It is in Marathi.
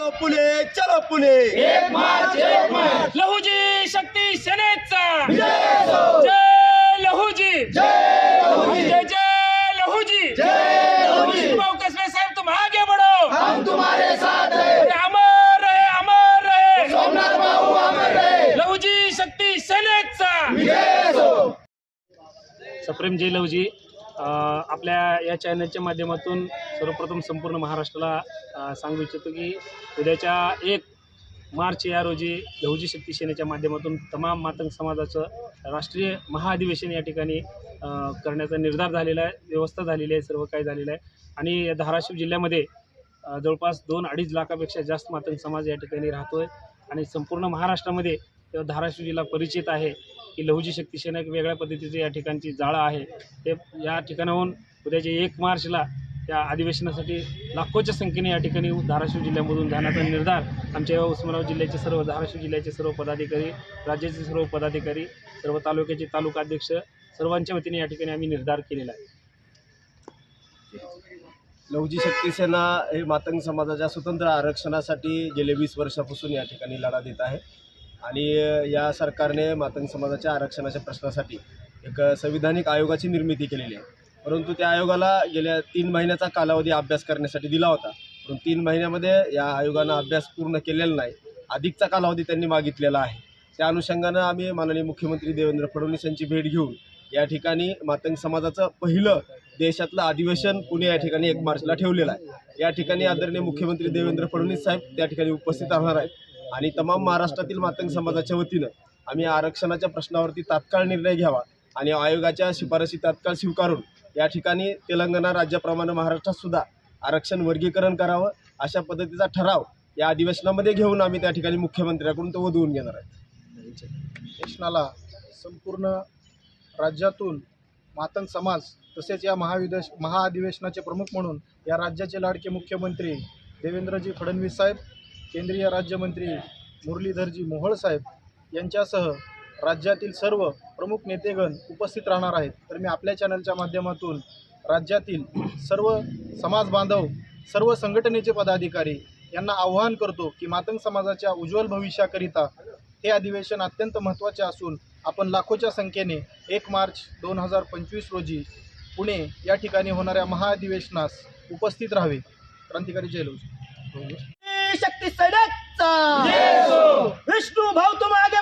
चलो पुणे चलो पुणे. लहुजी शक्ती सेनेचा. जय लहुजी. जय जय लहुजी. भाऊ कसबे साहेब तुम आगे बढ़ो. हम तुम्हारे साथ अमर रहे अमर रहे. सोमनाथ भाऊ अमर रहे. लहुजी शक्ती सेनेचा. सप्रेम जय लहुजी. आपल्या या चॅनलच्या माध्यमातून सर्वप्रथम संपूर्ण महाराष्ट्राला सांगू इच्छितो की उद्याच्या एक मार्च या रोजी लहुजी शक्ती सेनेच्या माध्यमातून तमाम मातंग समाजाचं राष्ट्रीय महाअधिवेशन या ठिकाणी करण्याचा निर्धार झालेला आहे व्यवस्था झालेली आहे सर्व काही झालेलं आहे. आणि या धाराशिव जिल्ह्यामध्ये जवळपास दोन अडीच लाखापेक्षा जास्त मातंग समाज या ठिकाणी राहतो आहे आणि संपूर्ण महाराष्ट्रामध्ये धाराशिव जिल्हा परिचित आहे की लहुजी शक्ती सेना एक वेगळ्या पद्धतीचे या ठिकाणची जाळं आहे. ते या ठिकाणाहून उद्याच्या एक मार्चला या अधिवेशनासाठी लाखोच्या संख्येने या ठिकाणी धाराशिव जिल्ह्यामधून जाण्याचा निर्धार आमच्या उस्मानाबाद जिल्ह्याचे सर्व धाराशिव जिल्ह्याचे सर्व पदाधिकारी राज्याचे सर्व पदाधिकारी सर्व तालुक्याचे तालुका अध्यक्ष सर्वांच्या वतीने या ठिकाणी आम्ही निर्धार केलेला आहे. लहुजी शक्ती सेना हे मातंग समाजाच्या स्वतंत्र आरक्षणासाठी गेले वीस वर्षापासून या ठिकाणी लढा देत आहे. आणि या सरकारने मातंग समाजाच्या आरक्षणाच्या प्रश्नासाठी एक संविधानिक आयोगाची निर्मिती केलेली आहे. परंतु त्या आयोगाला गेल्या तीन महिन्याचा कालावधी अभ्यास करण्यासाठी दिला होता. परंतु तीन महिन्यामध्ये या आयोगानं अभ्यास पूर्ण केलेला नाही. अधिकचा कालावधी त्यांनी मागितलेला आहे. त्या अनुषंगानं आम्ही माननीय मुख्यमंत्री देवेंद्र फडणवीस यांची भेट घेऊन या ठिकाणी मातंग समाजाचं पहिलं देशातलं अधिवेशन पुणे या ठिकाणी एक मार्चला ठेवलेलं आहे. या ठिकाणी आदरणीय मुख्यमंत्री देवेंद्र फडणवीस साहेब त्या ठिकाणी उपस्थित राहणार आहेत. आणि तमाम महाराष्ट्रातील मातंग समाजाच्या वतीनं आम्ही आरक्षणाच्या प्रश्नावरती तात्काळ निर्णय घ्यावा आणि आयोगाच्या शिफारशी तात्काळ स्वीकारून या ठिकाणी तेलंगणा राज्याप्रमाणे महाराष्ट्रातसुद्धा आरक्षण वर्गीकरण करावं अशा पद्धतीचा ठराव या अधिवेशनामध्ये घेऊन आम्ही त्या ठिकाणी मुख्यमंत्र्याकडून तो वधवून घेणार आहे अधिवेशनाला संपूर्ण राज्यातून मातंग समाज तसेच या महाविदेश महाअधिवेशनाचे प्रमुख म्हणून या राज्याचे लाडके मुख्यमंत्री देवेंद्रजी फडणवीस साहेब केंद्रीय राज्यमंत्री मुरलीधरजी मोहोळ साहेब यांच्यासह राज्यातील सर्व प्रमुख नेतेगण उपस्थित राहणार आहेत. तर मी आपल्या चॅनलच्या माध्यमातून राज्यातील सर्व समाज बांधव सर्व संघटनेचे पदाधिकारी यांना आव्हान करतो की मातंग समाजाच्या उज्ज्वल भविष्याकरिता हे अधिवेशन अत्यंत महत्त्वाचे असून आपण लाखोच्या संख्येने एक मार्च दोन हजार पंचवीस रोजी पुणे या ठिकाणी होणाऱ्या महाअधिवेशनास उपस्थित राहावे. क्रांतिकारी जयलोज शक्ती सेनेचा विष्णु भाऊ तुम आगे